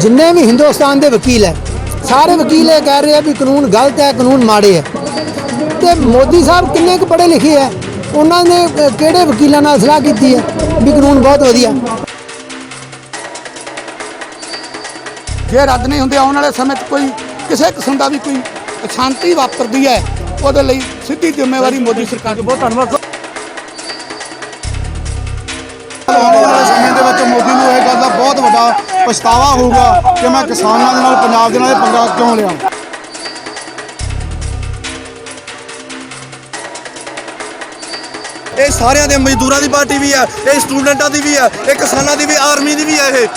ਜਿੰਨੇ ਵੀ ਹਿੰਦੁਸਤਾਨ ਦੇ ਵਕੀਲ ਹੈ ਸਾਰੇ ਵਕੀਲ ਇਹ ਕਹਿ ਰਹੇ ਆ ਵੀ ਕਾਨੂੰਨ ਗਲਤ ਹੈ ਕਾਨੂੰਨ ਮਾੜੇ ਹੈ। ਤੇ ਮੋਦੀ ਸਾਹਿਬ ਕਿੰਨੇ ਕੁ ਪੜ੍ਹੇ ਲਿਖੇ ਹੈ ਉਹਨਾਂ ਨੇ ਕਿਹੜੇ ਵਕੀਲਾਂ ਨਾਲ ਸਲਾਹ ਕੀਤੀ ਹੈ ਵੀ ਕਾਨੂੰਨ ਬਹੁਤ ਵਧੀਆ? ਜੇ ਰੱਦ ਨਹੀਂ ਹੁੰਦੇ ਆਉਣ ਵਾਲੇ ਸਮੇਂ 'ਚ ਕੋਈ ਕਿਸੇ ਕਿਸਮ ਦਾ ਵੀ ਕੋਈ ਅਸ਼ਾਂਤੀ ਵਾਪਰਦੀ ਹੈ ਉਹਦੇ ਲਈ ਸਿੱਧੀ ਜ਼ਿੰਮੇਵਾਰੀ ਮੋਦੀ ਸਰਕਾਰ ਦੀ। ਬਹੁਤ ਧੰਨਵਾਦ। ਪਛਤਾਵਾ ਹੋਊਗਾ ਕਿ ਮੈਂ ਕਿਸਾਨਾਂ ਦੇ ਨਾਲ, ਪੰਜਾਬ ਦੇ ਨਾਲ ਇਹ ਪੰਗਾ ਕਿਉਂ ਲਿਆ? ਇਹ ਸਾਰਿਆਂ ਦੇ ਮਜ਼ਦੂਰਾਂ ਦੀ ਪਾਰਟੀ ਵੀ ਹੈ, ਇਹ ਸਟੂਡੈਂਟਾਂ ਦੀ ਵੀ ਹੈ, ਇਹ ਕਿਸਾਨਾਂ ਦੀ ਵੀ, ਆਰਮੀ ਦੀ ਵੀ ਹੈ ਇਹ।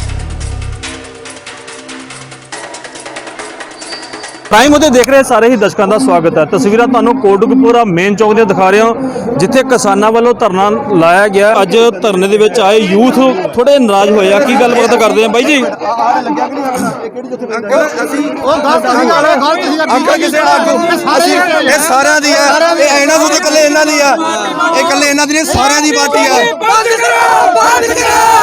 ਪ੍ਰਾਈਮ ਉਤੇ ਦੇਖ ਰਹੇ ਸਾਰੇ ਹੀ ਦਰਸ਼ਕਾਂ ਦਾ ਸਵਾਗਤ ਹੈ। ਤਸਵੀਰਾਂ ਤੁਹਾਨੂੰ ਕੋਟਕਪੂਰਾ ਮੇਨ ਚੌਕ ਦੀਆਂ ਦਿਖਾ ਰਿਹਾ ਹਾਂ ਜਿੱਥੇ ਕਿਸਾਨਾਂ ਵੱਲੋਂ ਧਰਨਾ ਲਾਇਆ ਗਿਆ। ਅੱਜ ਧਰਨੇ ਦੇ ਵਿੱਚ ਆਏ ਯੂਥ ਥੋੜੇ ਨਾਰਾਜ਼ ਹੋਏ ਆ। ਕੀ ਗੱਲਬਾਤ ਕਰਦੇ ਆ ਬਾਈ ਜੀ? ਅੰਕਲ ਕਿਸੇ ਆਗੂ ਅਸੀਂ ਇਹ ਸਾਰਿਆਂ ਦੀ ਆ। ਇਹ ਇਹਨਾਂ ਨੂੰ ਤੇ ਇਕੱਲੇ ਇਹਨਾਂ ਦੀ ਆ। ਇਹ ਇਕੱਲੇ ਇਹਨਾਂ ਦੀ ਨਹੀਂ ਸਾਰਿਆਂ ਦੀ ਪਾਰਟੀ ਆ।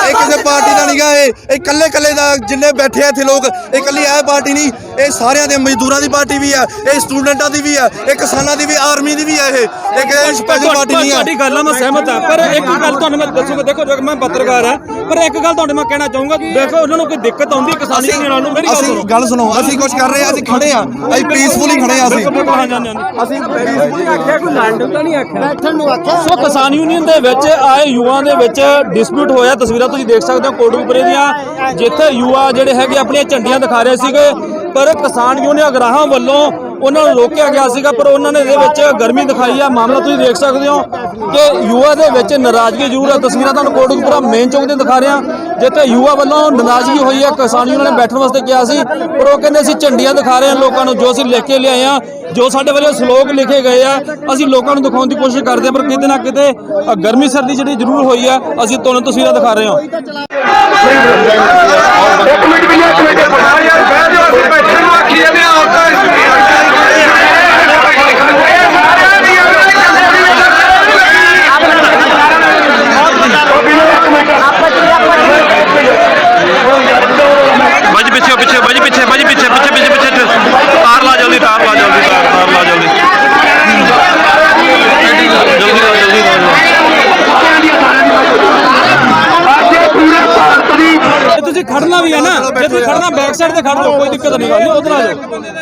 ਇਹ ਕਿਸੇ ਪਾਰਟੀ ਦਾ ਨਹੀਂਗਾ ਇਹ ਇਹ ਇਕੱਲੇ ਇਕੱਲੇ ਦਾ ਜਿੰਨੇ ਬੈਠੇ ਆ ਇੱਥੇ ਲੋਕ ਇਹ ਇਕੱਲੀ ਇਹ ਪਾਰਟੀ ਨਹੀਂ। ਇਹ ਸਾਰਿਆਂ ਦੇ ਮਜ਼ਦੂਰਾਂ ਦੀ ਪਾਰਟੀ ਵੀ ਆ ਇਹ ਸਟੂਡੈਂਟਾਂ ਦੀ ਵੀ ਆ ਇਹ ਕਿਸਾਨਾਂ ਦੀ ਵੀ ਆਰਮੀ ਦੀ ਵੀ ਆ ਇਹ। ਇਹ ਕਿਸੇ ਸਪੈਸ਼ਲ ਪਾਰਟੀ ਨਹੀਂ ਆ ਤੁਹਾਡੀ ਗੱਲ ਨਾਲ ਮੈਂ ਸਹਿਮਤ ਹਾਂ ਪਰ ਇੱਕ ਗੱਲ ਤੁਹਾਨੂੰ ਮੈਂ ਦੱਸੂਗਾ ਦੇਖੋ ਜੇ ਮੈਂ ਪੱਤਰਕਾਰ ਹਾਂ ਪਰ ਇੱਕ ਗੱਲ ਤੁਹਾਡੇ ਮੈਂ ਕਹਿਣਾ ਚਾਹੂੰਗਾ ਦੇਖੋ ਉਹਨਾਂ ਨੂੰ ਕੋਈ ਦਿੱਕਤ ਆਉਂਦੀ ਕਿਸਾਨੀ ਯੂਨੀਅਨਾਂ ਨੂੰ ਮੇਰੀ ਗੱਲ ਅਸੀਂ ਸੁਣੋ। ਗੱਲ ਸੁਣੋ ਅਸੀਂ ਕੁਝ ਕਰ ਰਹੇ ਆ ਅਸੀਂ ਖੜੇ ਆ ਅਸੀਂ ਪੀਸਫੁਲੀ ਖੜੇ ਆ ਅਸੀਂ। ਹਾਂ ਜਾਂਦੇ ਅਸੀਂ ਸੋ ਕਿਸਾਨ ਯੂਨੀਅਨ ਦੇ ਵਿੱਚ ਆਏ ਯੂਵਾ ਦੇ ਵਿੱਚ ਡਿਸਪਿਊਟ ਹੋਇਆ ਤਸਵੀਰਾਂ ਤੁਸੀਂ ਦੇਖ ਸਕਦੇ ਹੋ ਕੋਟਕਪੁਰੇ ਦੀਆਂ ਜਿੱਥੇ ਯੂਵਾ ਜਿਹੜੇ ਹੈਗੇ ਆਪਣੀਆਂ ਝੰਡੀਆਂ ਦਿਖਾ ਰਹੇ ਸੀਗੇ। ਪਰ ਕਿਸਾਨ ਯੂਨੀਅਨ ਅਗਰਾਹਾਂ ਵੱਲੋਂ ਉਹਨਾਂ ਨੂੰ ਰੋਕਿਆ ਗਿਆ ਸੀਗਾ ਪਰ ਉਹਨਾਂ ਨੇ ਇਹਦੇ ਵਿੱਚ ਗਰਮੀ ਦਿਖਾਈ ਆ। ਮਾਮਲਾ ਤੁਸੀਂ ਦੇਖ ਸਕਦੇ ਹੋ ਕਿ ਯੂਵਾ ਦੇ ਵਿੱਚ ਨਾਰਾਜ਼ਗੀ ਜ਼ਰੂਰ ਹੈ ਤਸਵੀਰਾਂ ਤੁਹਾਨੂੰ ਕੋਟਕਪੁਰਾ ਮੇਨ ਚੌਕ ਤੇ ਦਿਖਾ ਰਹੇ। ਹਾਂ ਜਿੱਥੇ ਯੂਵਾ ਵੱਲੋਂ ਨਾਰਾਜ਼ਗੀ ਹੋਈ ਹੈ ਕਿਸਾਨ ਯੂਨੀਅਨ ਨੇ ਬੈਠਣ ਵਾਸਤੇ ਕਿਹਾ ਸੀ ਪਰ ਉਹ ਕਹਿੰਦੇ ਅਸੀਂ ਝੰਡੀਆਂ ਦਿਖਾ ਰਹੇ ਹਾਂ ਲੋਕਾਂ ਨੂੰ ਜੋ ਅਸੀਂ ਲਿਖ ਕੇ ਲਿਆਏ ਆ ਜੋ ਸਾਡੇ ਵੱਲੋਂ ਸਲੋਕ ਲਿਖੇ ਗਏ ਆ ਅਸੀਂ ਲੋਕਾਂ ਨੂੰ ਦਿਖਾਉਣ ਦੀ ਕੋਸ਼ਿਸ਼ ਕਰਦੇ ਹਾਂ ਪਰ ਕਿਤੇ ਨਾ ਕਿਤੇ ਗਰਮੀ ਸਰਦੀ ਜਿਹੜੀ ਜ਼ਰੂਰ ਹੋਈ ਆ ਅਸੀਂ ਤੁਹਾਨੂੰ ਤਸਵੀਰਾਂ ਦਿਖਾ ਰਹੇ ਹਾਂ। ਬਾਜੀ ਪਿੱਛੇ ਪਿੱਛੇ ਬਾਜੀ ਪਿੱਛੇ ਬਾਜੀ ਪਿੱਛੇ ਪਿੱਛੇ ਪਿੱਛੇ ਪਿੱਛੇ ਤਾਰ ਲਾ ਜਲਦੀ, ਤਾਰ ਲਾ ਜਲਦੀ, ਤਾਰ ਤਾਰ ਲਾ ਜਲਦੀ। ਜਲਦੀ ਲਾ ਜਲਦੀ ਲਾ ਤੁਸੀਂ ਖੜਨਾ ਵੀ ਹੈ ਨਾ। ਜੇ ਤੁਸੀਂ ਖੜਨਾ ਬੈਕ ਸਾਈਡ ਤੇ ਖੜ ਜਾਓ, ਕੋਈ ਦਿੱਕਤ ਨਹੀਂ। ਗੱਲ ਉਧਰ ਆ ਜਾਓ।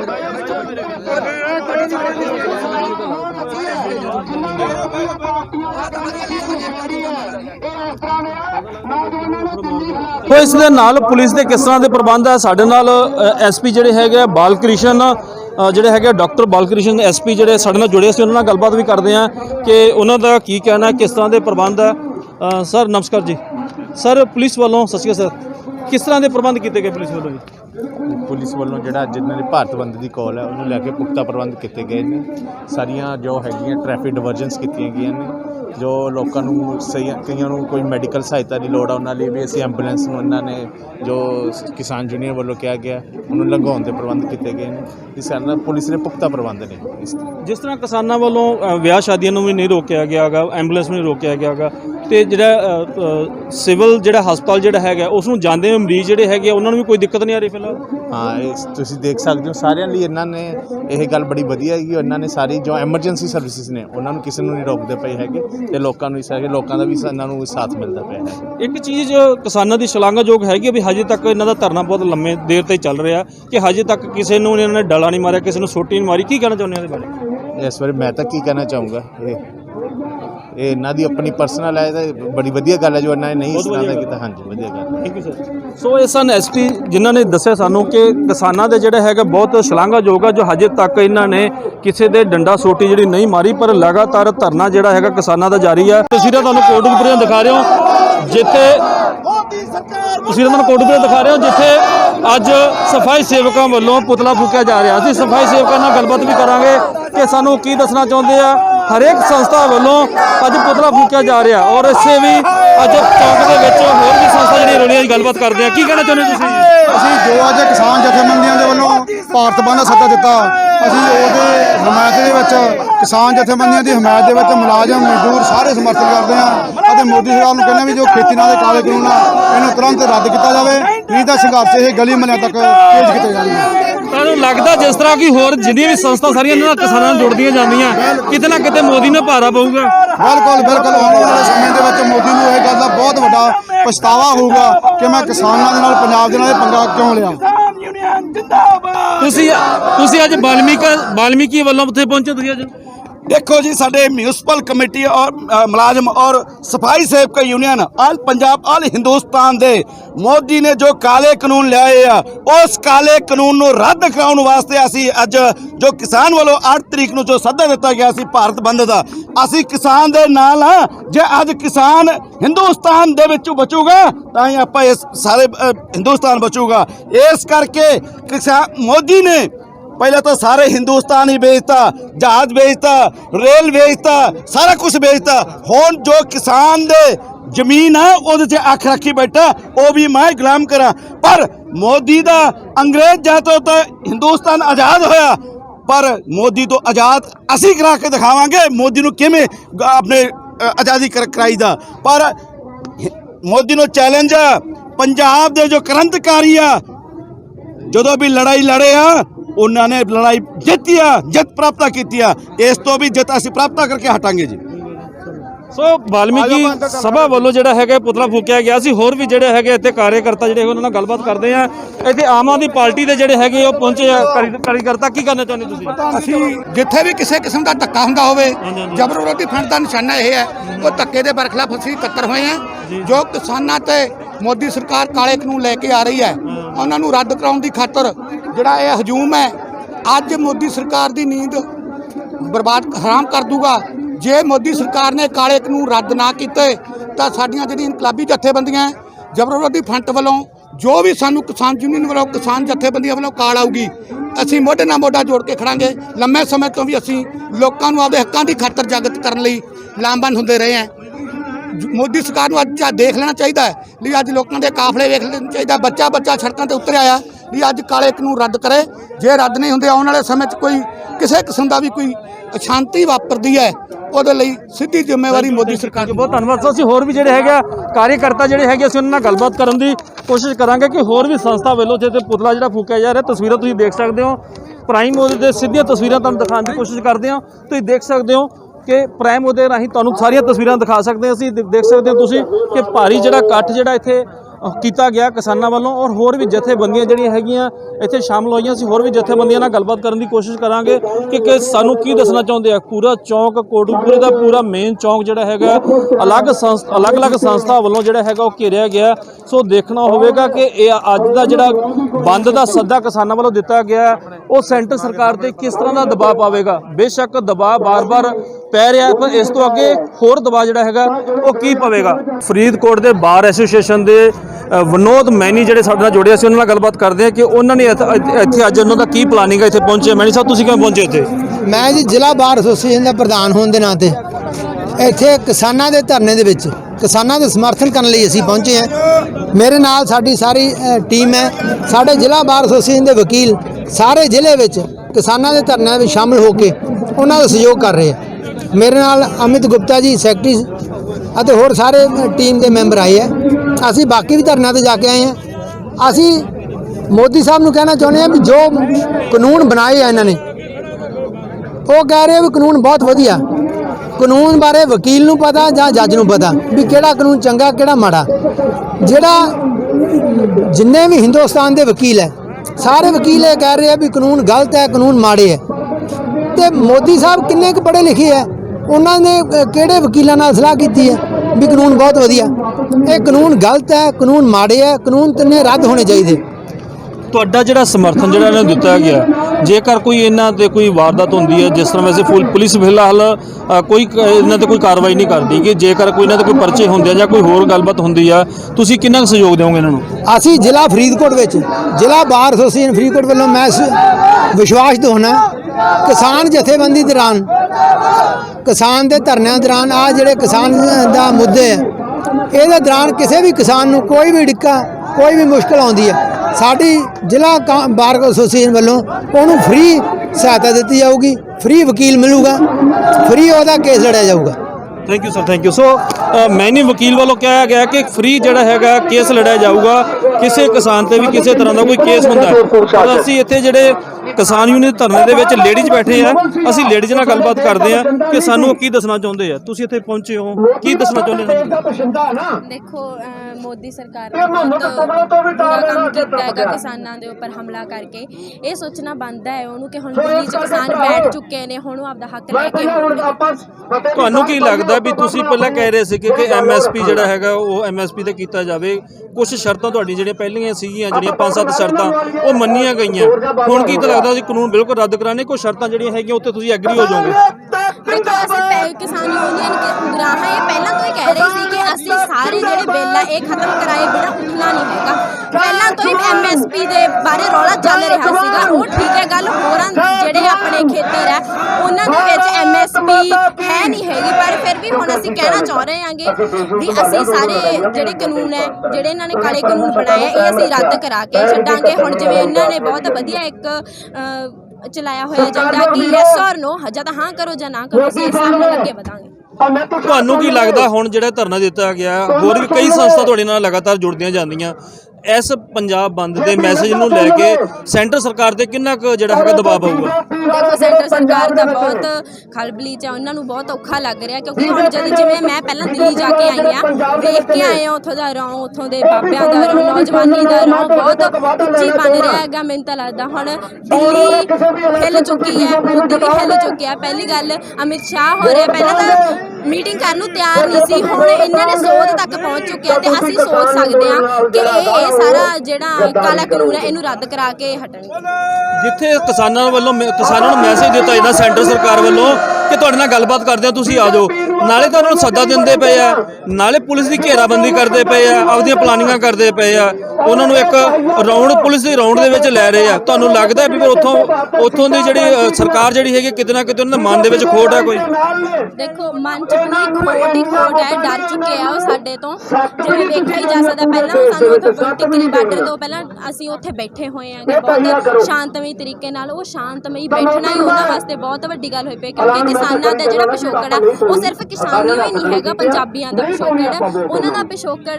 ਸੋ ਇਸ ਦੇ ਨਾਲ ਪੁਲਿਸ ਦੇ ਕਿਸ ਤਰ੍ਹਾਂ ਦੇ ਪ੍ਰਬੰਧ ਆ? ਸਾਡੇ ਨਾਲ ਐਸਪੀ ਜਿਹੜੇ ਹੈਗੇ ਆ ਬਾਲਕ੍ਰਿਸ਼ਨ ਜਿਹੜੇ ਹੈਗੇ ਡਾਕਟਰ ਬਾਲਕ੍ਰਿਸ਼ਨ ਐਸਪੀ ਜਿਹੜੇ ਸਾਡੇ ਨਾਲ ਜੁੜੇ ਸੀ ਉਹਨਾਂ ਨਾਲ ਗੱਲਬਾਤ ਵੀ ਕਰਦੇ ਆ ਕਿ ਉਹਨਾਂ ਦਾ ਕੀ ਕਹਿਣਾ ਹੈ, ਕਿਸ ਤਰ੍ਹਾਂ ਦੇ ਪ੍ਰਬੰਧ ਆ? ਸਰ ਨਮਸਕਾਰ ਜੀ। ਸਰ ਪੁਲਿਸ ਵੱਲੋਂ ਸਤਿ ਸ਼੍ਰੀ ਅਕਾਲ ਸਰ। ਕਿਸ ਤਰ੍ਹਾਂ ਦੇ ਪ੍ਰਬੰਧ ਕੀਤੇ ਗਏ ਪੁਲਿਸ ਵੱਲੋਂ ਜੀ? ਪੁਲਿਸ ਵੱਲੋਂ ਜਿਹੜਾ ਜਿਨ੍ਹਾਂ ਨੇ ਭਾਰਤ ਬੰਦ ਦੀ ਕਾਲ ਹੈ ਉਹਨੂੰ ਲੈ ਕੇ ਪੁਖਤਾ ਪ੍ਰਬੰਧ ਕੀਤੇ ਗਏ ਨੇ। ਸਾਰੀਆਂ ਜੋ ਹੈਗੀਆਂ ਟ੍ਰੈਫਿਕ ਡਿਵਰਜਨਸ ਕੀਤੀਆਂ ਗਈਆਂ ਨੇ। ਜੋ ਲੋਕਾਂ ਨੂੰ ਸਹੀ ਕਈਆਂ ਨੂੰ ਕੋਈ ਮੈਡੀਕਲ ਸਹਾਇਤਾ ਦੀ ਲੋੜ ਆ, ਉਹਨਾਂ ਲਈ ਵੀ ਅਸੀਂ ਐਂਬੂਲੈਂਸ ਨੂੰ ਉਹਨਾਂ ਨੇ ਜੋ ਕਿਸਾਨ ਯੂਨੀਅਨ ਵੱਲੋਂ ਕਿਹਾ ਗਿਆ, ਉਹਨੂੰ ਲੰਘਾਉਣ ਦੇ ਪ੍ਰਬੰਧ ਕੀਤੇ ਗਏ ਨੇ। ਇਸ ਨਾਲ ਪੁਲਿਸ ਨੇ ਪੁਖਤਾ ਪ੍ਰਬੰਧ ਨੇ ਇਸ ਤੇ ਜਿਸ ਤਰ੍ਹਾਂ ਕਿਸਾਨਾਂ ਵੱਲੋਂ ਵਿਆਹ ਸ਼ਾਦੀਆਂ ਨੂੰ ਵੀ ਨਹੀਂ ਰੋਕਿਆ ਗਿਆਗਾ ਐਂਬੂਲੈਂਸ ਨੂੰ ਨਹੀਂ ਰੋਕਿਆ ਗਿਆਗਾ ਤੇ ਜਿਹੜਾ ਸਿਵਲ ਜਿਹੜਾ ਹਸਪਤਾਲ ਜਿਹੜਾ ਹੈਗਾ ਉਸ ਨੂੰ ਜਾਂਦੇ ਹੋਏ ਮਰੀਜ਼ ਜਿਹੜੇ ਹੈਗੇ ਆ, ਉਹਨਾਂ ਨੂੰ ਵੀ ਕੋਈ ਦਿੱਕਤ ਨਹੀਂ ਆ ਰਹੀ ਫਿਲਹਾਲ? ਹਾਂ ਇਹ ਤੁਸੀਂ ਦੇਖ ਸਕਦੇ ਹੋ ਸਾਰਿਆਂ ਲਈ ਇਹਨਾਂ ਨੇ ਇਹ ਗੱਲ ਬੜੀ ਵਧੀਆ ਹੈਗੀ ਇਹਨਾਂ ਨੇ ਸਾਰੀ ਜੋ ਐਮਰਜੈਂਸੀ ਸਰਵਿਸਿਜ਼ ਨੇ ਉਹਨਾਂ ਨੂੰ ਕਿਸੇ ਨੂੰ ਨਹੀਂ ਰੋਕਦੇ ਪਏ ਹੈਗੇ ਤੇ ਲੋਕਾਂ ਨੂੰ ਇਸ ਹੈਗੇ ਲੋਕਾਂ ਦਾ ਵੀ ਇਹਨਾਂ ਨੂੰ ਸਾਥ ਮਿਲਦਾ ਪਿਆ ਹੈ। ਇੱਕ ਚੀਜ਼ ਕਿਸਾਨਾਂ ਦੀ ਸ਼ਲਾਘਾਯੋਗ ਹੈਗੀ ਆ ਵੀ ਹਜੇ ਤੱਕ ਇਹਨਾਂ ਦਾ ਧਰਨਾ ਬਹੁਤ ਲੰਮੇ ਦੇਰ ਤੇ ਚੱਲ ਰਿਹਾ ਕਿ ਹਜੇ ਤੱਕ ਕਿਸੇ ਨੂੰ ਇਹਨਾਂ ਨੇ ਡਲਾ ਨਹੀਂ ਮਾਰਿਆ ਕਿਸੇ ਨੂੰ ਸੋਟੀ ਨਹੀਂ ਮਾਰੀ ਕੀ ਕਹਿਣਾ ਚਾਹੁੰਦੇ ਆ ਇਹਦੇ ਬਾਰੇ? ਇਸ ਵਾਰੀ ਮੈਂ ਤਾਂ ਕੀ ਕਹਿਣਾ ਚਾਹੂੰਗਾ ਇਹ ਇਹ ਇਹਨਾਂ ਦੀ ਆਪਣੀ ਪਰਸਨਲ ਹੈ ਤੇ ਬੜੀ ਵਧੀਆ ਗੱਲ ਹੈ ਜੋ ਇਹਨਾਂ ਨੇ ਨਹੀਂ ਇਸ ਤਰ੍ਹਾਂ ਦਾ ਕੀਤਾ। ਹਾਂਜੀ ਵਧੀਆ ਗੱਲ ਹੈ। ਥੈਂਕ ਯੂ ਸਰ ਸੋ ਇਹ ਸਨ ਐਸਪੀ ਜਿਨ੍ਹਾਂ ਨੇ ਦੱਸਿਆ ਸਾਨੂੰ ਕਿ ਕਿਸਾਨਾਂ ਦੇ ਜਿਹੜੇ ਹੈਗਾ ਬਹੁਤ ਸ਼ਲਾਘਾਯੋਗ ਆ ਜੋ ਹਜੇ ਤੱਕ ਇਹਨਾਂ ਨੇ ਕਿਸੇ ਦੇ ਡੰਡਾ ਸੋਟੀ ਜਿਹੜੀ ਨਹੀਂ ਮਾਰੀ ਪਰ ਲਗਾਤਾਰ ਧਰਨਾ ਜਿਹੜਾ ਹੈਗਾ ਕਿਸਾਨਾਂ ਦਾ ਜਾਰੀ ਆ। ਤਸਵੀਰਾਂ ਤੁਹਾਨੂੰ ਕੋਟਕਪੁਰੇ ਦਿਖਾ ਰਹੇ ਹੋ ਜਿੱਥੇ ਤਸਵੀਰਾਂ ਤੁਹਾਨੂੰ ਕੋਟਕਪੁਰੇ ਦਿਖਾ ਰਹੇ ਹੋ ਜਿੱਥੇ ਅੱਜ ਸਫ਼ਾਈ ਸੇਵਕਾਂ ਵੱਲੋਂ ਪੁਤਲਾ ਫੂਕਿਆ ਜਾ ਰਿਹਾ। ਸੀ ਸਫ਼ਾਈ ਸੇਵਕਾਂ ਨਾਲ ਗੱਲਬਾਤ ਵੀ ਕਰਾਂਗੇ ਕਿ ਸਾਨੂੰ ਕੀ ਦੱਸਣਾ ਚਾਹੁੰਦੇ ਆ ਹਰੇਕ ਸੰਸਥਾ ਵੱਲੋਂ ਅੱਜ ਪੁਤਲਾ ਫੂਕਿਆ ਜਾ ਰਿਹਾ ਔਰ ਇਸੇ ਵੀ ਅੱਜ ਚੌਂਕ ਦੇ ਵਿੱਚ ਹੋਰ ਵੀ ਸੰਸਥਾ ਜਿਹੜੀਆਂ ਰੋਲੀਆਂ ਦੀ ਗੱਲਬਾਤ ਕਰਦੇ ਆ। ਕੀ ਕਹਿਣਾ ਚਾਹੁੰਦੇ ਹੋ ਤੁਸੀਂ? ਅਸੀਂ ਜੋ ਅੱਜ ਕਿਸਾਨ ਜਥੇਬੰਦੀਆਂ ਦੇ ਵੱਲੋਂ ਭਾਰਤ ਬੰਦ ਦਾ ਸੱਦਾ ਦਿੱਤਾ ਅਸੀਂ ਉਹਦੇ ਹਮਾਇਤ ਦੇ ਵਿੱਚ ਕਿਸਾਨ ਜਥੇਬੰਦੀਆਂ ਦੀ ਹਮਾਇਤ ਦੇ ਵਿੱਚ ਮੁਲਾਜ਼ਮ ਮਜ਼ਦੂਰ ਸਾਰੇ ਸਮਰਥਨ ਕਰਦੇ ਹਾਂ ਅਤੇ ਮੋਦੀ ਸਰਕਾਰ ਨੂੰ ਕਹਿੰਦੇ ਵੀ ਜੋ ਖੇਤੀ ਨਾਲ ਦੇ ਕਾਲੇ ਕਾਨੂੰਨ ਆ ਇਹਨੂੰ ਤੁਰੰਤ ਰੱਦ ਕੀਤਾ ਜਾਵੇ। ਨਹੀਂ ਤਾਂ ਸੰਘਰਸ਼ ਇਹ ਗਲੀ ਮਹੱਲਿਆਂ ਤੱਕ ਤੇਜ਼ ਕੀਤੇ ਜਾਣਗੇ। ਤੁਹਾਨੂੰ ਲੱਗਦਾ ਜਿਸ ਤਰ੍ਹਾਂ ਕਿ ਹੋਰ ਜਿੰਨੀਆਂ ਵੀ ਸੰਸਥਾ ਸਾਰੀਆਂ ਇਹਨਾਂ ਨਾਲ ਕਿਸਾਨਾਂ ਨਾਲ ਜੁੜਦੀਆਂ ਜਾਂਦੀਆਂ ਕਿਤੇ ਨਾ ਕਿਤੇ ਮੋਦੀ ਨੇ ਭਾਰਾ ਪਊਗਾ? ਬਿਲਕੁਲ ਬਿਲਕੁਲ। ਆਉਣ ਵਾਲੇ ਸਮੇਂ ਦੇ ਵਿੱਚ ਮੋਦੀ ਨੂੰ ਇਹ ਗੱਲ ਦਾ ਬਹੁਤ ਵੱਡਾ ਪਛਤਾਵਾ ਹੋਊਗਾ ਕਿ ਮੈਂ ਕਿਸਾਨਾਂ ਦੇ ਨਾਲ ਪੰਜਾਬ ਦੇ ਨਾਲ ਇਹ ਪੰਗਾ ਕਿਉਂ ਲਿਆ? ਤੁਸੀਂ ਤੁਸੀਂ ਅੱਜ ਬਾਲਮੀਕ ਬਾਲਮੀਕੀ ਵੱਲੋਂ ਉੱਥੇ ਪਹੁੰਚੇ ਤੁਸੀਂ ਅੱਜ? देखो जी साडे म्यूनसिपल कमेटी और अ, मुलाजम और सफाई सेवक union all Punjab all Hindustan ਦੇ ਮੋਦੀ ਨੇ ਜੋ ਕਾਲੇ ਕਾਨੂੰਨ ਲਿਆਏ ਆ ਉਸ ਕਾਲੇ ਕਾਨੂੰਨ ਨੂੰ ਰੱਦ ਕਰਾਉਣ ਵਾਸਤੇ ਅਸੀਂ ਅੱਜ ਜੋ ਕਿਸਾਨ ਵੱਲੋਂ 8 ਤਰੀਕ ਨੂੰ ਜੋ ਸੱਦਾ ਦਿੱਤਾ ਗਿਆ ਸੀ ਭਾਰਤ ਬੰਦ ਦਾ ਅਸੀਂ ਕਿਸਾਨ ਦੇ ਨਾਲ ਆ ਜੇ ਅੱਜ ਕਿਸਾਨ ਹਿੰਦੁਸਤਾਨ ਦੇ ਵਿੱਚੋਂ ਬਚੂਗਾ ਤਾਂ ਹੀ ਆਪਾਂ ਇਸ ਸਾਰੇ ਅ, ਹਿੰਦੁਸਤਾਨ ਬਚੂਗਾ ਇਸ ਕਰਕੇ ਕਿਸਾਨ ਮੋਦੀ ਨੇ पहले तो सारे हिंदुस्तान ही बेचता जहाज बेचता रेल बेचता सारा कुछ बेचता ਹੁਣ ਜੋ ਕਿਸਾਨ ਦੇ ਜ਼ਮੀਨ ਹੈ ਉਹਦੇ 'ਚ ਅੱਖ ਰੱਖੀ ਬੈਠਾ ਉਹ ਵੀ ਮੈਂ ਗੁਲਾਮ ਕਰਾਂ ਪਰ ਮੋਦੀ ਦਾ ਅੰਗਰੇਜ਼ ਜਾਤੋਂ ਤਾਂ ਹਿੰਦੁਸਤਾਨ ਆਜ਼ਾਦ ਹੋਇਆ ਪਰ ਮੋਦੀ ਤੋਂ ਆਜ਼ਾਦ ਅਸੀਂ ਕਰਾ ਕੇ ਦਿਖਾਵਾਂਗੇ ਮੋਦੀ ਨੂੰ ਕਿਵੇਂ ਗ- ਆਪਣੇ ਅ, ਆਜ਼ਾਦੀ ਕਰ ਕਰਾਈ ਦਾ ਪਰ ਹਿ- ਮੋਦੀ ਨੂੰ ਚੈਲੰਜ ਆ ਪੰਜਾਬ ਦੇ ਜੋ ਕ੍ਰਾਂਤਕਾਰੀ ਆ ਜਦੋਂ ਵੀ ਲੜਾਈ ਲੜੇ ਆ ਉਹਨਾਂ ਨੇ ਲੜਾਈ ਜਿੱਤੀ ਆ ਜਿੱਤ ਪ੍ਰਾਪਤ ਕੀਤੀ ਆ। ਇਸ ਤੋਂ ਵੀ ਜਿੱਤ ਅਸੀਂ ਪ੍ਰਾਪਤ ਕਰਕੇ ਹਟਾਂਗੇ ਜੀ। ਸੋ ਵਾਲਮੀਕੀ ਸਭਾ ਵੱਲੋਂ ਜਿਹੜਾ ਹੈਗਾ ਪੁਤਲਾ ਫੂਕਿਆ ਗਿਆ ਸੀ। ਹੋਰ ਵੀ ਜਿਹੜੇ ਹੈਗੇ ਇੱਥੇ ਕਾਰਜਕਰਤਾ ਜਿਹੜੇ ਉਹਨਾਂ ਨਾਲ ਗੱਲਬਾਤ ਕਰਦੇ ਆ ਇੱਥੇ ਆਮ ਆਦਮੀ ਪਾਰਟੀ ਦੇ ਜਿਹੜੇ ਹੈਗੇ ਉਹ ਪਹੁੰਚੇ ਆ। ਕਾਰੀ- ਕਾਰਜਕਰਤਾ ਕੀ ਕਰਨਾ ਚਾਹੁੰਦੇ ਤੁਸੀਂ? ਅਸੀਂ ਜਿੱਥੇ ਵੀ ਕਿਸੇ ਕਿਸਮ ਦਾ ਧੱਕਾ ਹੁੰਦਾ ਹੋਵੇ ਜਬਰ ਵਿਰੋਧੀ ਫਰੰਟ ਦਾ ਨਿਸ਼ਾਨਾ ਇਹ ਹੈ ਉਹ ਧੱਕੇ ਦੇ ਬਰਖਲਾਫ ਅਸੀਂ ਇਕੱਤਰ ਹੋਏ ਹਾਂ। ਜੋ। ਕਿਸਾਨਾਂ ਤੇ ਮੋਦੀ ਸਰਕਾਰ ਕਾਲੇ ਕਾਨੂੰਨ ਲੈ ਕੇ ਆ ਰਹੀ ਹੈ। ਉਹਨਾਂ ਨੂੰ ਰੱਦ ਕਰਾਉਣ ਦੀ ਖਾਤਰ ਜਿਹੜਾ ਇਹ ਹਜੂਮ ਹੈ, ਅੱਜ ਮੋਦੀ ਸਰਕਾਰ ਦੀ ਨੀਂਦ ਬਰਬਾਦ ਹਰਾਮ ਕਰ ਦੂਗਾ। ਜੇ ਮੋਦੀ ਸਰਕਾਰ ਨੇ ਕਾਲੇ ਕਾਨੂੰਨ ਰੱਦ ਨਾ ਕੀਤੇ, ਤਾਂ ਸਾਡੀਆਂ ਜਿਹੜੀਆਂ ਇਨਕਲਾਬੀ ਜਥੇਬੰਦੀਆਂ ਜਬਰ ਵਿਰੋਧੀ ਫਰੰਟ ਵੱਲੋਂ ਜੋ ਵੀ ਸਾਨੂੰ ਕਿਸਾਨ ਯੂਨੀਅਨ ਵੱਲੋਂ, ਕਿਸਾਨ ਜਥੇਬੰਦੀਆਂ ਵੱਲੋਂ ਕਾਲ ਆਊਗੀ, ਅਸੀਂ ਮੋਢੇ ਨਾਲ ਮੋਢਾ ਜੋੜ ਕੇ ਖੜਾਂਗੇ। ਲੰਮੇ ਸਮੇਂ ਤੋਂ ਵੀ ਅਸੀਂ ਲੋਕਾਂ ਨੂੰ ਆਪਦੇ ਹੱਕਾਂ ਦੀ ਖਾਤਰ ਜਾਗਤ ਕਰਨ ਲਈ ਲਾਮਬੰਦ ਹੁੰਦੇ ਰਹੇ ਹਾਂ। ਮੋਦੀ ਸਰਕਾਰ ਨੂੰ ਅੱਜ ਦੇਖ ਲੈਣਾ ਚਾਹੀਦਾ ਹੈ, ਵੀ ਅੱਜ ਲੋਕਾਂ ਦੇ ਕਾਫਲੇ ਵੇਖ ਲੈਣਾ ਚਾਹੀਦਾ ਬੱਚਾ ਬੱਚਾ ਸੜਕਾਂ ਤੇ ਉਤਰਿਆ ਆਇਆ ਵੀ ਅੱਜ ਕਾਲੇ ਕਾਨੂੰਨ ਰੱਦ ਕਰੇ। ਜੇ ਰੱਦ ਨਹੀਂ ਹੁੰਦੇ ਆਉਣ ਵਾਲੇ ਸਮੇਂ 'ਚ ਕੋਈ ਕਿਸੇ ਕਿਸਮ ਦਾ ਵੀ ਕੋਈ ਅਸ਼ਾਂਤੀ ਵਾਪਰਦੀ ਹੈ ਉਹਦੇ ਲਈ ਸਿੱਧੀ ਜ਼ਿੰਮੇਵਾਰੀ ਮੋਦੀ ਸਰਕਾਰ ਦੀ। ਬਹੁਤ ਧੰਨਵਾਦ। ਸੋ ਅਸੀਂ ਹੋਰ ਵੀ ਜਿਹੜੇ ਹੈਗੇ ਆ, ਕਾਰਜਕਰਤਾ ਜਿਹੜੇ ਹੈਗੇ ਅਸੀਂ ਉਹਨਾਂ ਨਾਲ ਗੱਲਬਾਤ ਕਰਨ ਦੀ ਕੋਸ਼ਿਸ਼ ਕਰਾਂਗੇ ਕਿ ਹੋਰ ਵੀ ਸੰਸਥਾ ਵੱਲੋਂ ਜੇ ਤੇ ਪੁਤਲਾ ਜਿਹੜਾ ਫੂਕਿਆ ਜਾ ਰਿਹਾ ਤਸਵੀਰਾਂ ਤੁਸੀਂ ਦੇਖ ਸਕਦੇ ਹੋ। ਪ੍ਰਾਈਮ ਉਹਦੇ ਦੇ ਸਿੱਧੀਆਂ ਤਸਵੀਰਾਂ ਤੁਹਾਨੂੰ ਦਿਖਾਉਣ ਦੀ ਕੋਸ਼ਿਸ਼ ਕਰਦੇ ਹਾਂ। ਤੁਸੀਂ ਦੇਖ ਸਕਦੇ ਹੋ ਕਿ ਪ੍ਰਾਈਮ ਉਹਦੇ ਰਾਹੀਂ ਤੁਹਾਨੂੰ ਸਾਰੀਆਂ ਤਸਵੀਰਾਂ ਦਿਖਾ ਸਕਦੇ ਹਾਂ ਅਸੀਂ। ਦੇਖ ਸਕਦੇ ਹੋ ਤੁਸੀਂ ਕਿ ਭਾਰੀ ਜਿਹੜਾ ਇਕੱਠ ਜਿਹੜਾ ਇੱਥੇ ਕੀਤਾ ਗਿਆ ਕਿਸਾਨਾਂ ਵੱਲੋਂ ਔਰ ਹੋਰ ਵੀ ਜਥੇਬੰਦੀਆਂ ਜਿਹੜੀਆਂ ਹੈਗੀਆਂ ਇੱਥੇ ਸ਼ਾਮਲ ਹੋਈਆਂ ਸੀ, ਹੋਰ ਵੀ ਜਥੇਬੰਦੀਆਂ ਨਾਲ ਗੱਲਬਾਤ ਕਰਨ ਦੀ ਕੋਸ਼ਿਸ਼ ਕਰਾਂਗੇ ਕਿ ਕਿ ਸਾਨੂੰ ਕੀ ਦੱਸਣਾ ਚਾਹੁੰਦੇ ਆ? ਪੂਰਾ ਚੌਂਕ, ਕੋਟਕਪੂਰੇ ਦਾ ਪੂਰਾ ਮੇਨ ਚੌਂਕ ਜਿਹੜਾ ਹੈਗਾ, ਅਲੱਗ ਸੰਸਥਾ ਅਲੱਗ-ਅਲੱਗ ਸੰਸਥਾ ਵੱਲੋਂ ਜਿਹੜਾ ਹੈਗਾ ਉਹ ਘੇਰਿਆ ਗਿਆ। ਸੋ ਦੇਖਣਾ ਹੋਵੇਗਾ ਕਿ ਇਹ ਅੱਜ ਦਾ ਜਿਹੜਾ ਬੰਦ ਦਾ ਸੱਦਾ ਕਿਸਾਨਾਂ ਵੱਲੋਂ ਦਿੱਤਾ ਗਿਆ, ਉਹ ਸੈਂਟਰ ਸਰਕਾਰ ਤੇ ਕਿਸ ਤਰ੍ਹਾਂ ਦਾ ਦਬਾਅ ਪਾਵੇਗਾ? ਬੇਸ਼ੱਕ ਦਬਾਅ ਬਾਰ-ਬਾਰ ਪੈ ਰਿਹਾ ਪਰ ਇਸ ਤੋਂ ਅੱਗੇ ਹੋਰ ਦਬਾਅ ਜਿਹੜਾ ਹੈਗਾ, ਉਹ ਕੀ ਪਵੇਗਾ? ਫਰੀਦਕੋਟ ਦੇ ਬਾਰ ਐਸੋਸੀਏਸ਼ਨ ਦੇ ਵਿਨੋਦ ਮੈਨੀ ਜਿਹੜੇ ਸਾਡੇ ਨਾਲ ਜੁੜੇ ਸੀ ਉਹਨਾਂ ਨਾਲ ਗੱਲਬਾਤ ਕਰਦੇ ਆ ਕਿ ਉਹਨਾਂ ਨੇ ਇੱਥੇ ਅੱਜ ਉਹਨਾਂ ਦਾ ਕੀ ਪਲਾਨਿੰਗ ਹੈ ਇੱਥੇ ਪਹੁੰਚੇ ਮੈਨੀ ਸਾਹਿਬ, ਤੁਸੀਂ ਕਿਵੇਂ ਪਹੁੰਚੇ ਇੱਥੇ? ਮੈਂ ਜੀ ਜ਼ਿਲ੍ਹਾ ਬਾਰ ਐਸੋਸੀਏਸ਼ਨ ਦਾ ਪ੍ਰਧਾਨ ਹੋਣ ਦੇ ਨਾਤੇ ਇੱਥੇ ਕਿਸਾਨਾਂ ਦੇ ਧਰਨੇ ਦੇ ਵਿੱਚ, ਕਿਸਾਨਾਂ ਦੇ ਸਮਰਥਨ ਕਰਨ ਲਈ ਅਸੀਂ ਪਹੁੰਚੇ ਹਾਂ ਮੇਰੇ ਨਾਲ ਸਾਡੀ ਸਾਰੀ ਟੀਮ ਹੈ। ਸਾਡੇ ਜ਼ਿਲ੍ਹਾ ਬਾਰ ਐਸੋਸੀਏਸ਼ਨ ਦੇ ਵਕੀਲ ਸਾਰੇ ਜ਼ਿਲ੍ਹੇ ਵਿੱਚ ਕਿਸਾਨਾਂ ਦੇ ਧਰਨਿਆਂ ਵਿੱਚ ਸ਼ਾਮਲ ਹੋ ਕੇ ਉਹਨਾਂ ਦਾ ਸਹਿਯੋਗ ਕਰ ਰਹੇ ਆ। ਮੇਰੇ ਨਾਲ ਅਮਿਤ ਗੁਪਤਾ ਜੀ, ਸੈਕਟਰੀ, ਅਤੇ ਹੋਰ ਸਾਰੇ ਟੀਮ ਦੇ ਮੈਂਬਰ ਆਏ ਆ। ਅਸੀਂ ਬਾਕੀ ਵੀ ਧਰਨਿਆਂ ਤੇ ਜਾ ਕੇ ਆਏ ਹਾਂ। ਅਸੀਂ ਮੋਦੀ ਸਾਹਿਬ ਨੂੰ ਕਹਿਣਾ ਚਾਹੁੰਦੇ ਹਾਂ ਵੀ ਜੋ ਕਾਨੂੰਨ ਬਣਾਏ ਆ ਇਹਨਾਂ ਨੇ, ਉਹ ਕਹਿ ਰਹੇ ਵੀ ਕਾਨੂੰਨ ਬਹੁਤ ਵਧੀਆ। ਕਾਨੂੰਨ ਬਾਰੇ ਵਕੀਲ ਨੂੰ ਪਤਾ ਜਾਂ ਜੱਜ ਨੂੰ ਪਤਾ ਵੀ ਕਿਹੜਾ ਕਾਨੂੰਨ ਚੰਗਾ, ਕਿਹੜਾ ਮਾੜਾ। ਜਿਹੜਾ ਜਿੰਨੇ ਵੀ ਹਿੰਦੁਸਤਾਨ ਦੇ ਵਕੀਲ ਹੈ, ਸਾਰੇ ਵਕੀਲ ਇਹ ਕਹਿ ਰਹੇ ਆ ਵੀ ਕਾਨੂੰਨ ਗਲਤ ਹੈ, ਕਾਨੂੰਨ ਮਾੜੇ ਹੈ। ਤੇ ਮੋਦੀ ਸਾਹਿਬ ਕਿੰਨੇ ਕੁ ਪੜ੍ਹੇ ਲਿਖੇ ਹੈ, ਉਹਨਾਂ ਨੇ ਕਿਹੜੇ ਵਕੀਲਾਂ ਨਾਲ ਸਲਾਹ ਕੀਤੀ ਹੈ ਵੀ ਕਾਨੂੰਨ ਬਹੁਤ ਵਧੀਆ। ਇਹ ਕਾਨੂੰਨ ਗਲਤ ਹੈ ਕਾਨੂੰਨ ਮਾੜੇ ਹੈ ਕਾਨੂੰਨ ਤਿੰਨੇ ਰੱਦ ਹੋਣੇ ਚਾਹੀਦੇ। ਤੁਹਾਡਾ ਜਿਹੜਾ ਸਮਰਥਨ ਜਿਹੜਾ ਇਹਨਾਂ ਨੂੰ ਦਿੱਤਾ ਗਿਆ ਜੇਕਰ ਕੋਈ ਇਹਨਾਂ ਤੇ ਕੋਈ ਵਾਰਦਾਤ ਹੁੰਦੀ ਹੈ ਜਿਸ ਤਰ੍ਹਾਂ ਵੈਸੇ ਫੁੱਲ ਪੁਲਿਸ ਫਿਲਹਾਲ ਅ, ਕੋਈ ਕ- ਇਹਨਾਂ ਤੇ ਕੋਈ ਕਾਰਵਾਈ ਨਹੀਂ ਕਰਦੀ ਕਿ ਜੇਕਰ ਕੋਈ ਇਹਨਾਂ ਤੇ ਕੋਈ ਪਰਚੇ ਹੁੰਦੇ ਆ ਜਾਂ ਕੋਈ ਹੋਰ ਗੱਲਬਾਤ ਹੁੰਦੀ ਆ ਤੁਸੀਂ ਕਿੰਨਾ ਕੁ ਸਹਿਯੋਗ ਦਿਓਗੇ ਇਹਨਾਂ ਨੂੰ? ਅਸੀਂ ਜ਼ਿਲ੍ਹਾ ਫਰੀਦਕੋਟ ਵਿੱਚ ਜ਼ਿਲ੍ਹਾ ਬਾਰ ਐਸੋਸੀਏਸ਼ਨ ਫਰੀਦਕੋਟ ਵੱਲੋਂ ਮੈਂ ਸ- ਵਿਸ਼ਵਾਸ ਦਿਵਾਉਣਾ ਕਿਸਾਨ ਜਥੇਬੰਦੀ ਦੌਰਾਨ ਕਿਸਾਨ ਦੇ ਧਰਨਿਆਂ ਦੌਰਾਨ ਆ ਜਿਹੜੇ ਕਿਸਾਨ ਦਾ ਮੁੱਦੇ ਆ ਇਹਦੇ ਦੌਰਾਨ ਕਿਸੇ ਵੀ ਕਿਸਾਨ ਨੂੰ ਕੋਈ ਵੀ ਡਿੱਕਾ, ਕੋਈ ਵੀ ਮੁਸ਼ਕਲ ਆਉਂਦੀ ਹੈ, ਸਾਡੀ ਜ਼ਿਲ੍ਹਾ ਕਾ- ਬਾਰ ਐਸੋਸੀਏਸ਼ਨ ਵੱਲੋਂ ਉਹਨੂੰ ਫ੍ਰੀ ਸਹਾਇਤਾ ਦਿੱਤੀ ਜਾਊਗੀ, ਫ੍ਰੀ ਵਕੀਲ ਮਿਲੂਗਾ, ਫ੍ਰੀ ਉਹਦਾ ਕੇਸ ਲੜਿਆ ਜਾਊਗਾ। Thank you sir thank you so many ਵਕੀਲ ਵੱਲੋਂ ਕਿਹਾ ਗਿਆ ਕਿ ਫ੍ਰੀ ਜਿਹੜਾ ਹੈਗਾ ਕੇਸ ਲੜਿਆ ਜਾਊਗਾ। ਕਿਸੇ ਕਿਸਾਨ ਤੇ ਵੀ ਕਿਸੇ ਤਰ੍ਹਾਂ ਦਾ ਕੋਈ ਕੇਸ ਹੁੰਦਾ। ਹੈ। ਅਸੀਂ ਇੱਥੇ ਜਿਹੜੇ ਕਿਸਾਨ ਯੂਨੀਅਨ ਧਰਨੇ ਦੇ ਵਿੱਚ ਲੇਡੀਜ਼ ਬੈਠੇ ਆ ਅਸੀਂ ਲੇਡੀਜ਼ ਨਾਲ ਗੱਲਬਾਤ ਕਰਦੇ ਆ ਕਿ ਸਾਨੂੰ ਕੀ ਦੱਸਣਾ ਚਾਹੁੰਦੇ ਆ। ਤੁਸੀਂ ਇੱਥੇ ਪਹੁੰਚੇ ਹੋ। ਕੀ ਦੱਸਣਾ ਚਾਹੁੰਦੇ ਹੋ ਦੇਖੋ ਮੋਦੀ ਸਰਕਾਰ ਨੇ ਬਹੁਤ ਬੁਰਾ ਕੰਮ ਕੀਤਾ ਹੈਗਾ ਕਿਸਾਨਾਂ ਦੇ ਉੱਪਰ ਹਮਲਾ ਕਰਕੇ। ਇਹ ਸੋਚਣਾ ਬਣਦਾ ਹੈ ਉਹਨੂੰ ਕਿ ਹੁਣ ਦਿੱਲੀ 'ਚ ਕਿਸਾਨ ਬੈਠ ਚੁੱਕੇ ਨੇ ਹੁਣ ਉਹ ਆਪਦਾ ਹੱਕ ਲੈ ਕੇ। ਤੁਹਾਨੂੰ ਕੀ ਲੱਗਦਾ ਵੀ ਤੁਸੀਂ ਪਹਿਲਾਂ ਕਹਿ ਰਹੇ ਸੀ ਕਿ ਐਮਐਸਪੀ ਜਿਹੜਾ ਹੈਗਾ ਉਹ ਐਮਐਸਪੀ ਤੇ ਕੀਤਾ ਜਾਵੇ। ਕੁਝ ਸ਼ਰਤਾਂ ਤੁਹਾਡੀਆਂ ਜਿਹੜੀਆਂ ਪਹਿਲੀਆਂ ਸੀਗੀਆਂ, ਜਿਹੜੀਆਂ ਪੰਜ ਸੱਤ ਸ਼ਰਤਾਂ, ਉਹ ਮੰਨੀਆਂ ਗਈਆਂ। ਹੁਣ ਕੀ ਤਾਂ ਲੱਗਦਾ ਸੀ ਕਾਨੂੰਨ ਬਿਲਕੁਲ ਰੱਦ ਕਰਾਣੇ? ਕੋਈ ਸ਼ਰਤਾਂ ਜਿਹੜੀਆਂ ਹੈਗੀਆਂ ਉੱਤੇ ਤੁਸੀਂ ਐਗਰੀ ਹੋ ਜਾਓਗੇ? ਕਿਸਾਨ ਯੂਨੀਅਨ ਜਿਹੜੇ ਬਿੱਲ ਆ ਇਹ ਖਤਮ ਕਰਾਏ ਬਿਨਾ ਉੱਠਣਾ ਨਹੀਂ ਹੈਗਾ। ਪਹਿਲਾਂ ਤੋਂ ਹੀ ਐਮਐਸਪੀ ਦੇ ਬਾਰੇ ਰੌਲਾ ਚੱਲ ਰਿਹਾ ਸੀਗਾ। ਉਹ ਠੀਕ ਹੈ ਗੱਲ ਹੋਰਾਂ ਜਿਹੜੇ ਆਪਣੇ ਖੇਤਰ ਹੈ ਉਹਨਾਂ ਦੇ ਵਿੱਚ ਐਮਐਸਪੀ ਹੈ ਨਹੀਂ ਹੈਗੀ ਪਰ ਫਿਰ ਵੀ ਹੁਣ ਅਸੀਂ ਕਹਿਣਾ ਚਾਹ ਰਹੇ ਹਾਂਗੇ ਵੀ ਅਸੀਂ ਸਾਰੇ ਜਿਹੜੇ ਕਾਨੂੰਨ ਹੈ ਜਿਹੜੇ ਇਹਨਾਂ ਨੇ ਕਾਲੇ ਕਾਨੂੰਨ ਬਣਾਏ ਆ, ਇਹ ਅਸੀਂ ਰੱਦ ਕਰਾ ਕੇ ਛੱਡਾਂਗੇ। ਹੁਣ ਜਿਵੇਂ ਇਹਨਾਂ ਨੇ ਬਹੁਤ ਵਧੀਆ ਇੱਕ ਚਲਾਇਆ ਹੋਇਆ ਏਜੰਡਾ ਕਿ ਯੈਸ ਔਰ ਨੋ ਜਾਂ ਤਾਂ ਹਾਂ ਕਰੋ ਜਾਂ ਨਾ ਕਰੋ ਅਸੀਂ ਇਸ ਸਾਹਮਣੇ ਅੱਗੇ ਵਧਾਂਗੇ। ਤੁਹਾਨੂੰ ਕੀ ਲੱਗਦਾ ਹੁਣ ਜਿਹੜਾ ਧਰਨਾ ਦਿੱਤਾ ਗਿਆ ਹੋਰ ਵੀ ਕਈ ਸੰਸਥਾ ਤੁਹਾਡੇ ਨਾਲ ਲਗਾਤਾਰ ਜੁੜਦੀਆਂ ਜਾਂਦੀਆਂ। ਇਸ ਪੰਜਾਬ ਬੰਦ ਦੇ ਮੈਸੇਜ ਨੂੰ ਲੈ ਕੇ ਸੈਂਟਰ ਸਰਕਾਰ ਤੇ ਕਿੰਨਾ ਕੁ ਜਿਹੜਾ ਹੈਗਾ ਦਬਾਅ ਪਊਗਾ? ਦੇਖੋ ਸੈਂਟਰ ਸਰਕਾਰ ਦਾ ਬਹੁਤ ਖਲਬਲੀ ਚ ਆ, ਉਹਨਾਂ ਨੂੰ ਬਹੁਤ ਔਖਾ ਲੱਗ ਰਿਹਾ ਕਿਉਂਕਿ ਹੁਣ ਜਦ ਜਿਵੇਂ ਮੈਂ ਪਹਿਲਾਂ ਦਿੱਲੀ ਜਾ ਕੇ ਆਈ ਆ ਵੇਖ ਕੇ ਆਏ ਆ ਉੱਥੋਂ ਦਾ ਰੌਂ ਉੱਥੋਂ ਦੇ ਬਾਬਿਆਂ ਦਾ ਰੌਂ ਨੌਜਵਾਨੀ ਦਾ ਰੌਂ ਬਹੁਤ ਉੱਚੀ ਬਣ ਰਿਹਾ ਹੈਗਾ ਮੈਨੂੰ ਤਾਂ ਲੱਗਦਾ। ਹੁਣ ਦਿੱਲੀ ਹਿੱਲ ਚੁੱਕੀ ਹੈ ਮੋਦੀ ਵੀ ਹਿੱਲ ਚੁੱਕਿਆ। ਪਹਿਲੀ ਗੱਲ ਅਮਿਤ ਸ਼ਾਹ ਹੋ ਰਿਹਾ ਪਹਿਲਾਂ ਤਾਂ ਮੀਟਿੰਗ ਕਰਨ ਨੂੰ ਤਿਆਰ ਨਹੀਂ ਸੀ। ਹੁਣ ਇਹਨਾਂ ਨੇ ਸੋਧ ਤੱਕ ਪਹੁੰਚ ਚੁੱਕਿਆ ਤੇ ਅਸੀਂ ਸੋਚ ਸਕਦੇ ਹਾਂ ਕਿ ਇਹ ਇਹ ਸਾਰਾ ਜਿਹੜਾ ਕਾਲਾ ਕਾਨੂੰਨ ਹੈ ਇਹਨੂੰ ਰੱਦ ਕਰਾ ਕੇ ਹਟਣਗੇ। ਜਿੱਥੇ ਕਿਸਾਨਾਂ ਵੱਲੋਂ ਕਿਸਾਨਾਂ ਨੂੰ ਮੈਸੇਜ ਦਿੱਤਾ ਜਾਂਦਾ ਸੈਂਟਰ ਸਰਕਾਰ ਵੱਲੋਂ ਕਿ ਤੁਹਾਡੇ ਨਾਲ ਗੱਲਬਾਤ ਕਰਦੇ ਆ ਤੁਸੀਂ ਆ ਜਾਓ। ਨਾਲੇ ਤਾਂ ਉਹਨਾਂ ਨੂੰ ਸੱਦਾ ਦਿੰਦੇ ਪਏ ਆ। ਨਾਲੇ ਪੁਲਿਸ ਦੀ ਘੇਰਾਬੰਦੀ ਕਰਦੇ ਪਏ ਆ ਆਪਦੀਆਂ ਪਲਾਨਿੰਗਾਂ ਕਰਦੇ ਪਏ ਆ। ਉਹਨਾਂ ਨੂੰ ਇੱਕ ਰਾਉਂਡ ਪੁਲਿਸ ਦੇ ਰਾਉਂਡ ਦੇ ਵਿੱਚ ਲੈ ਰਹੇ ਆ। ਤੁਹਾਨੂੰ ਲੱਗਦਾ ਵੀ ਫਿਰ ਉੱਥੋਂ ਉੱਥੋਂ ਦੀ ਜਿਹੜੀ ਸਰਕਾਰ ਜਿਹੜੀ ਹੈਗੀ ਕਿਤੇ ਨਾ ਕਿਤੇ ਉਹਨਾਂ ਦੇ ਮਨ ਦੇ ਵਿੱਚ ਖੋਟ ਹੈ ਕੋਈ? ਦੇਖੋ ਮਨ ਚ ਪੂਰੀ ਖੋਟ ਹੀ ਖੋਟ ਹੈ ਡਰ ਚੁੱਕੇ ਆ ਉਹ ਸਾਡੇ ਤੋਂ। ਜਿਵੇਂ ਵੇਖਿਆ ਹੀ ਜਾ ਸਕਦਾ ਪਹਿਲਾਂ ਸਾਨੂੰ ਉੱਥੇ ਟਿੱਕਰੀ ਬਾਰਡਰ ਤੋਂ ਪਹਿਲਾਂ ਅਸੀਂ ਉੱਥੇ ਬੈਠੇ ਹੋਏ ਆਂਗੇ ਬਹੁਤ ਸ਼ਾਂਤਮਈ ਤਰੀਕੇ ਨਾਲ ਉਹ ਸ਼ਾਂਤਮਈ ਬੈਠਣਾ ਹੀ ਉਹਨਾਂ ਵਾਸਤੇ ਬਹੁਤ ਵੱਡੀ ਗੱਲ ਹੋਈ ਪਈ ਕਿਉਂਕਿ ਕਿਸਾਨਾਂ ਦਾ ਜਿਹੜਾ ਪਿਛੋਕੜ ਆ ਉਹ ਸਿਰਫ ਕਿਸਾਨੀ ਹੀ ਨਹੀਂ ਹੈਗਾ ਪੰਜਾਬੀਆਂ ਦਾ ਪਿਛੋਕੜ। ਉਹਨਾਂ ਦਾ ਪਿਛੋਕੜ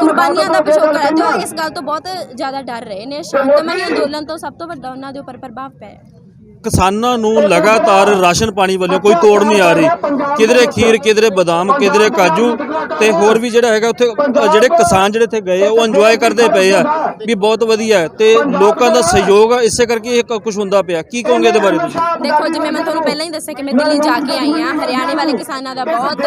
ਕੁਰਬਾਨੀਆਂ ਦਾ ਪਿਛੋਕੜ ਹੈ ਤੇ ਉਹ ਇਸ ਗੱਲ ਤੋਂ ਬਹੁਤ ਜ਼ਿਆਦਾ ਡਰ ਰਹੇ ਨੇ। ਸ਼ਾਂਤਮਈ ਅੰਦੋਲਨ ਤੋਂ ਸਭ ਤੋਂ ਵੱਡਾ ਉਹਨਾਂ ਦੇ ਉੱਪਰ ਪ੍ਰਭਾਵ ਪਿਆ ਕਿਸਾਨਾਂ ਨੂੰ ਲਗਾਤਾਰ ਰਾਸ਼ਨ ਪਾਣੀ ਵੱਲੋਂ ਕੋਈ ਤੋੜ ਨਹੀਂ ਆ ਰਹੀ। ਕਿਧਰੇ ਖੀਰ, ਕਿਧਰੇ ਬਦਾਮ, ਕਿਧਰੇ ਕਾਜੂ ਤੇ ਹੋਰ ਵੀ ਜਿਹੜਾ ਹੈਗਾ ਉੱਥੇ, ਜਿਹੜੇ ਕਿਸਾਨ ਜਿਹੜੇ ਇੱਥੇ ਗਏ ਉਹ ਇੰਜੋਏ ਕਰਦੇ ਪਏ ਆ ਵੀ ਬਹੁਤ ਵਧੀਆ ਤੇ ਲੋਕਾਂ ਦਾ ਸਹਿਯੋਗ ਆ, ਇਸੇ ਕਰਕੇ ਇਹ ਕੁਝ ਹੁੰਦਾ ਪਿਆ। ਕੀ ਕਹੋਗੇ ਇਹਦੇ ਬਾਰੇ ਤੁਸੀਂ? ਦੇਖੋ, ਜਿਵੇਂ ਮੈਂ ਤੁਹਾਨੂੰ ਪਹਿਲਾਂ ਹੀ ਦੱਸਿਆ ਕਿ ਮੈਂ ਦਿੱਲੀ ਜਾ ਕੇ ਆਈ ਹਾਂ। ਹਰਿਆਣੇ ਵਾਲੇ ਕਿਸਾਨਾਂ ਦਾ ਬਹੁਤ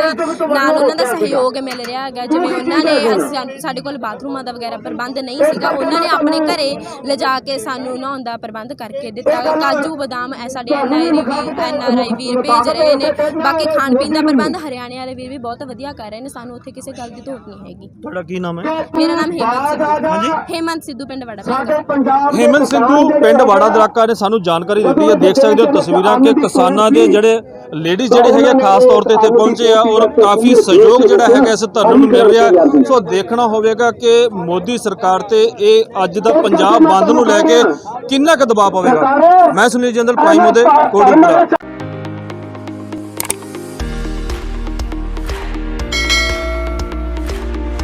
ਨਾਲ ਉਹਨਾਂ ਦਾ ਸਹਿਯੋਗ ਮਿਲ ਰਿਹਾ ਹੈਗਾ। ਜਿਵੇਂ ਉਹਨਾਂ ਨੇ ਸਾਡੇ ਕੋਲ ਬਾਥਰੂਮਾਂ ਦਾ ਵਗੈਰਾ ਪ੍ਰਬੰਧ ਨਹੀਂ ਸੀਗਾ। ਉਹਨਾਂ ਨੇ ਆਪਣੇ ਘਰੇ ਲਿਜਾ ਕੇ ਸਾਨੂੰ ਨਹਾਉਣ ਦਾ ਪ੍ਰਬੰਧ ਕਰਕੇ ਦਿੱਤਾ। ਕਾਜੂ, ਬਦਾਮ ਐ ਸਾਡੇ ਐਨਆਈ ਵੀ ਐਨਆਰਆਈ ਵੀਰ ਭੇਜ ਰਹੇ ਨੇ ਬਾਕੀ ਖਾਣ ਪੀਣ ਦਾ ਪ੍ਰਬੰਧ ਹਰਿਆਣੇ ਵਾਲੇ ਵੀਰ ਵੀ ਬਹੁਤ ਵਧੀਆ ਕਰ ਰਹੇ ਨੇ ਸਾਨੂੰ ਉੱਥੇ ਕਿਸੇ ਗੱਲ ਦੀ ਧੋਟ ਨਹੀਂ ਹੈਗੀ। ਤੁਹਾਡਾ ਕੀ ਨਾਮ ਹੈ? ਮੇਰਾ ਨਾਮ ਹੇਮੰਤ ਸਿੱਧੂ। ਹਾਂਜੀ? ਹੇਮੰਤ ਸਿੱਧੂ ਪਿੰਡ ਵੜਾ ਪਿੰਡ ਹੇਮੰਤ ਸਿੱਧੂ ਪਿੰਡ ਵਾੜਾ ਦਰਾਕਾ ਨੇ ਸਾਨੂੰ ਜਾਣਕਾਰੀ ਦਿੱਤੀ ਹੈ। ਦੇਖ ਸਕਦੇ ਹੋ ਤਸਵੀਰਾਂ ਕਿ ਕਿਸਾਨਾਂ ਦੇ ਜਿਹੜੇ ਲੇਡੀਜ਼ ਜਿਹੜੇ ਹੈਗੇ ਖਾਸ ਤੌਰ ਤੇ ਇੱਥੇ ਪਹੁੰਚੇ ਆ ਔਰ ਕਾਫੀ ਸਹਿਯੋਗ ਜਿਹੜਾ ਹੈਗਾ ਇਸ ਧਰਨੇ ਨੂੰ ਮਿਲ ਰਿਹਾ। ਸੋ ਦੇਖਣਾ ਹੋਵੇਗਾ ਕਿ ਮੋਦੀ ਸਰਕਾਰ ਤੇ ਇਹ ਅੱਜ ਦਾ ਪੰਜਾਬ ਬੰਦ ਨੂੰ ਲੈ ਕੇ ਕਿੰਨਾ ਕੁ ਦਬਾਅ ਪਵੇਗਾ। ਮੈਂ ਸੁਨੀਲ ਜੰਦਲ ਪ੍ਰਾਈਮ ਉਹਦੇ ਕੋਟਕਪੂਰਾ